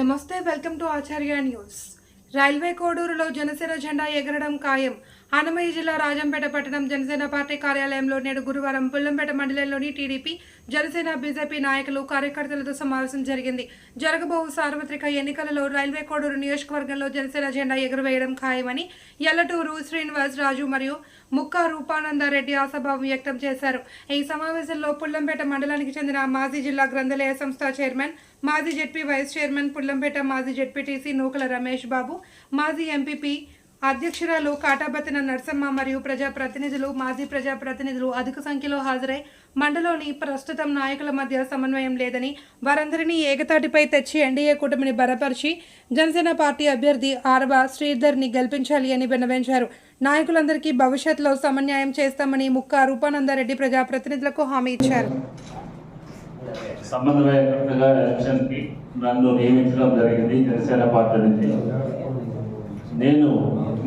నమస్తే welcome to Acharya news. Railway కోడూరులో Janasena జెండా ఎగరడం ఖాయం. అన్నమయ్య జిల్లా రాజంపేట పట్టణం జనసేన పార్టీ కార్యాలయంలో నేడు గురువారం పుల్లంపేట మండలంలోని టీడీపీ జనసేన బీజేపీ నాయకులు కార్యకర్తలతో సమావేశం జరిగింది. జరగబో సార్వత్రిక ఎన్నికలలో రైల్వే కోడూరు నియోజకవర్గంలో జనసేన జెండా ఎగురవేయడం ఖాయమని ఎల్లటూరు శ్రీనివాస్ రాజు మరియు ముక్క రూపానందారెడ్డి ఆశాభావం వ్యక్తం చేశారు. ఈ సమావేశంలో పుల్లంపేట మండలానికి చెందిన మాజీ జిల్లా గ్రంథాలయ సంస్థ చైర్మన్ మాజీ జెడ్పీ వైస్ చైర్మన్ పుల్లంపేట మాజీ జెడ్పీటీసీ నూకల రమేష్ బాబు మాజీ ఎంపీపీ అధ్యక్షురాలు కాటాబతిన నరసమ్మ మరియు ప్రజాప్రతినిధులు మాజీ ప్రజాప్రతినిధులు అధిక సంఖ్యలో హాజరై మండలోని ప్రస్తుతం నాయకుల మధ్య సమన్వయం లేదని వారందరినీ ఏకతాటిపై తెచ్చి ఎన్డీఏ కూటమిని బలపరిచి జనసేన పార్టీ అభ్యర్థి ఆర్వ శ్రీధర్ని గెలిపించాలి అని విన్నవించారు. నాయకులందరికీ భవిష్యత్తులో సమన్యాయం చేస్తామని ముక్క రూపానందారెడ్డి ప్రజాప్రతినిధులకు హామీ ఇచ్చారు. సమన్వయకర్తగా ఎలక్షన్కి నన్ను నియమించడం జరిగింది జనసేన పార్టీ నుంచి. నేను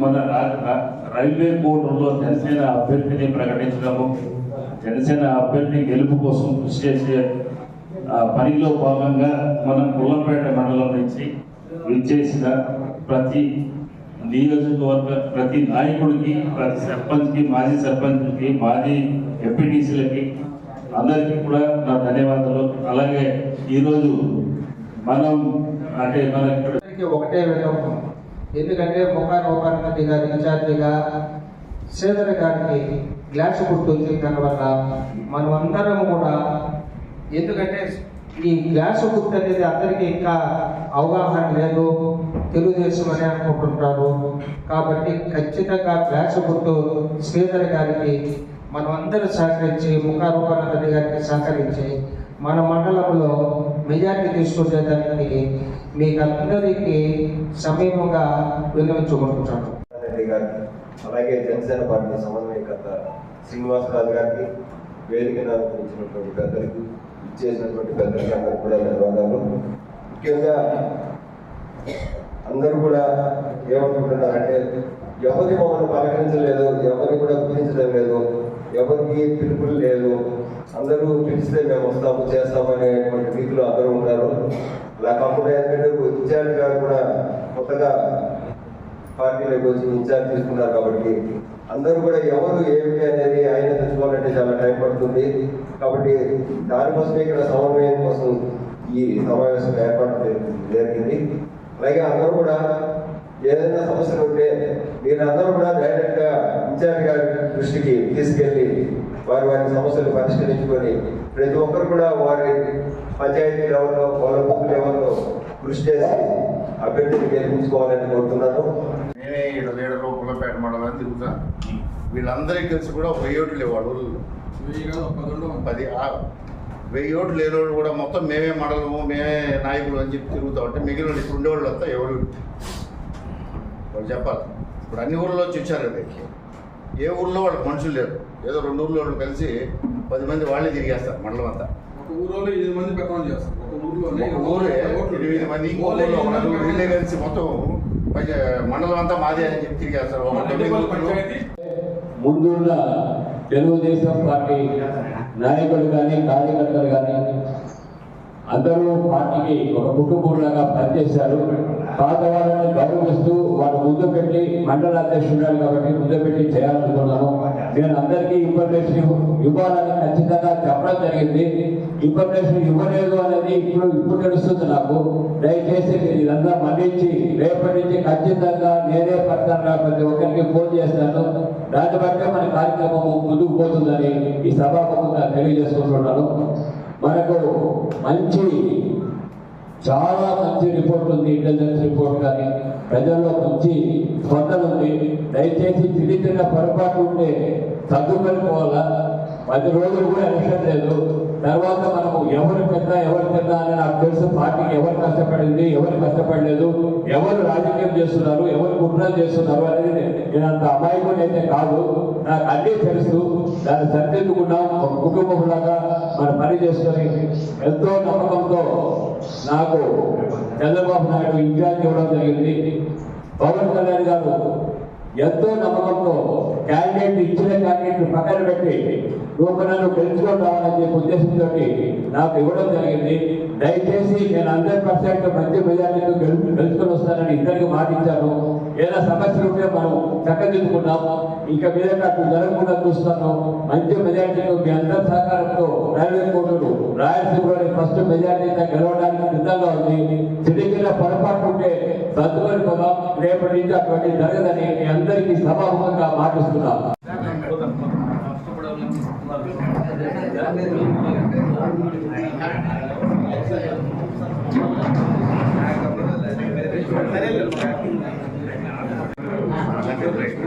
మన రా- రైల్వే బోర్డులో జనసేన అభ్యర్థిని ప్రకటించడము జనసేన అభ్యర్థి గెలుపు కోసం కృషి చేసే ఆ, పనిలో భాగంగా మనం పుల్లంపేట మండలం నుంచి విచ్చేసిన ప్రతి నియోజకవర్గ ప్రతి నాయకుడికి ప్రతి సర్పంచ్కి మాజీ సర్పంచ్కి మాజీ ఎంపీటీసీలకి అందరికీ కూడా నా ధన్యవాదాలు. అలాగే ఈరోజు మనం అంటే మన ఇక్కడ ఒకటే విధం ఎందుకంటే ముఖాన్ని ముఖాన్ ఇన్ఛార్జిగా శ్రీధర్ గారికి గ్లాస్ గుర్తు వచ్చిన దానివల్ల మనం అందరం కూడా. ఎందుకంటే ఈ గ్లాస్ గుర్తు అనేది అందరికీ ఇంకా అవగాహన లేదు. తెలుగుదేశం అని అనుకుంటుంటారు. కాబట్టి ఖచ్చితంగా గ్లాస్ గుర్తు శ్రీధర్ గారికి మనం అందరూ సహకరించి ముఖారూపానంద రెడ్డి గారికి సహకరించి మన మండలంలో మెజార్టీ తీసుకొచ్చేదానికి మీకు అందరికీ సమీపంగా విన్నవించుకుంటున్నాను రెడ్డి గారికి అలాగే జనసేన పార్టీ సమన్వయకర్త శ్రీనివాసరాజు గారికి వేదిక నిర్వహించినటువంటి పెద్దలకు ఇచ్చేసినటువంటి పెద్దలకి అందరికి కూడా ధన్యవాదాలు. ముఖ్యంగా అందరూ కూడా ఏమనుకుంటున్నారంటే ఎవరిని మమ్మల్ని పలకరించలేదు ఎవరిని కూడా గుర్తించడం లేదు ఎవరికి పిలుపులు లేదు. అందరూ పిలిస్తే మేము వస్తాము చేస్తాము అనేటువంటి రీతిలో అందరూ ఉంటారు. అలా కాకుండా ఎందుకంటే ఇన్ఛార్జ్ గారు కూడా కొత్తగా పార్టీలోకి వచ్చి ఇన్ఛార్జ్ తీసుకున్నారు కాబట్టి అందరూ కూడా ఎవరు ఏమిటి అనేది ఆయన తెచ్చుకోవాలంటే చాలా టైం పడుతుంది. కాబట్టి దానికోసమే ఇక్కడ సమన్వయం కోసం ఈ సమావేశం ఏర్పాటు జరిగింది. అలాగే అందరూ కూడా ఏదైనా సమస్యలు ఉంటే మీరు అందరూ కూడా డైరెక్ట్గా ఇన్ఛార్జ్ గారి దృష్టికి తీసుకెళ్ళి వారి వారి సమస్యలు పరిష్కరించుకొని ప్రతి ఒక్కరు కూడా వారి పంచాయతీ లెవెల్లో వాళ్ళ బుక్ లెవెల్లో కృషి చేసి అభ్యర్థిని గెలిపించుకోవాలని కోరుతున్నాను. నేనే ఈడ లీడర్ పుల్లపేట మండలం తిరుగుతా. వీళ్ళందరికీ కలిసి కూడా ఒక వెయ్యి ఓట్లు లేవు వాళ్ళ ఊళ్ళో పది ఆ- వెయ్యి ఓట్లు లేని వాళ్ళు కూడా మొత్తం మేమే మండలము మేమే నాయకులు అని చెప్పి తిరుగుతా ఉంటే మిగిలిన ఇప్పుడు ఉండేవాళ్ళు అంతా ఎవరు? వాళ్ళు చెప్పాలి. ఇప్పుడు అన్ని ఊళ్ళో వచ్చి వచ్చారు అది ఏ ఊళ్ళో వాళ్ళకి మనుషులు లేరు. ఏదో రెండు ఊళ్ళో వాళ్ళు కలిసి పది మంది వాళ్ళే తిరిగేస్తారు మండలం అంతా. ఒక ఊరిలో ఎనిమిది మంది పెత్తనం చేస్తారు. ఒక ఊరిలోనే ఒక ఊరే ఎనిమిది మంది ఇంకో ఊళ్ళో నలుగురు వీళ్ళే కలిసి మొత్తం మండలం అంతా మాదే అని చెప్పి తిరిగేస్తారు. ముందున్న తెలుగుదేశం పార్టీ నాయకులు కానీ కార్యకర్తలు కానీ అందరూ పార్టీకి ఒక కుటుంబంలాగా పనిచేశారు. వాతావరణాన్ని గౌరవిస్తూ వాళ్ళు ముందు పెట్టి మండల అధ్యక్షుడు కాబట్టి ముందు పెట్టి చేయాలనుకున్నాను నేను అందరికీ ఇన్ఫర్మేషన్ ఇవ్వాలని ఖచ్చితంగా చెప్పడం జరిగింది. ఇన్ఫర్మేషన్ ఇవ్వలేదు అనేది ఇప్పుడు ఇప్పుడు తెలుస్తుంది నాకు. దయచేసి మీరు ఇదంతా మన్నించి రేపటి నుంచి ఖచ్చితంగా నేనే పడతాను ప్రతి ఒక్కరికి ఫోన్ చేస్తాను. దాన్ని బట్టే మన కార్యక్రమం ముందుకు పోతుందని ఈ సభాముఖంగా తెలియజేసుకుంటున్నాను. మనకు మంచి చాలా మంచి రిపోర్ట్ ఉంది ఇంటెలిజెన్స్ రిపోర్ట్ కానీ. ప్రజల్లో మంచి స్పందన ఉంది. దయచేసి చిన్న చిన్న పొరపాటు ఉంటే సర్దుకొని పది రోజులు కూడా ఎలక్షన్ లేదు. తర్వాత మనము ఎవరు పెద్ద ఎవరు పెద్ద అని నాకు తెలుసు. పార్టీకి ఎవరు కష్టపడింది ఎవరు కష్టపడలేదు ఎవరు రాజకీయం చేస్తున్నారు ఎవరు కుట్రలు చేస్తున్నారు అనేది నేను అంత అమాయకుడు అయితే కాదు. నాకు అన్నీ తెలుసు. దాన్ని సరిదిద్దుకున్నాం. ఒక కుటుంబంలాగా మనం పని చేసుకొని ఎంతో నమ్మకంతో నాకు చంద్రబాబు నాయుడు ఇన్ఛార్జ్ ఇవ్వడం జరిగింది. పవన్ కళ్యాణ్ గారు ఎంతో నమ్మకంతో క్యాండిడేట్ ఇచ్చిన క్యాండిడేట్ పక్కన పెట్టి నువ్వు నన్ను గెలుచుకొని రావాలని చెప్పి ఉద్దేశంతో నాకు ఇవ్వడం జరిగింది. దయచేసి నేను హండ్రెడ్ పర్సెంట్ మంచి మెజార్టీతో గెలు గెలుచుకొని వస్తానని ఇద్దరికి మాటించాను ఏదైనా సమస్యలు ఉంటే మనం చక్కదిద్దుకున్నాం ఇంకా మీద నాకు జరగకుండా చూస్తాను మంచి మెజార్టీతో మీ అందరి సహకారంతో రైల్వే కోర్టులు రాయలసీమలోని ఫస్ట్ మెజార్టీతో గెలవడానికి సిద్ధంగా ఉంది సిటీలో పొరపాటు ఉంటే సర్దుకొని పోదాం రేపటి నుంచి అటువంటి జరగదని మీ అందరికీ సభాముఖంగా మాటిస్తున్నాం అలాగే రైట్.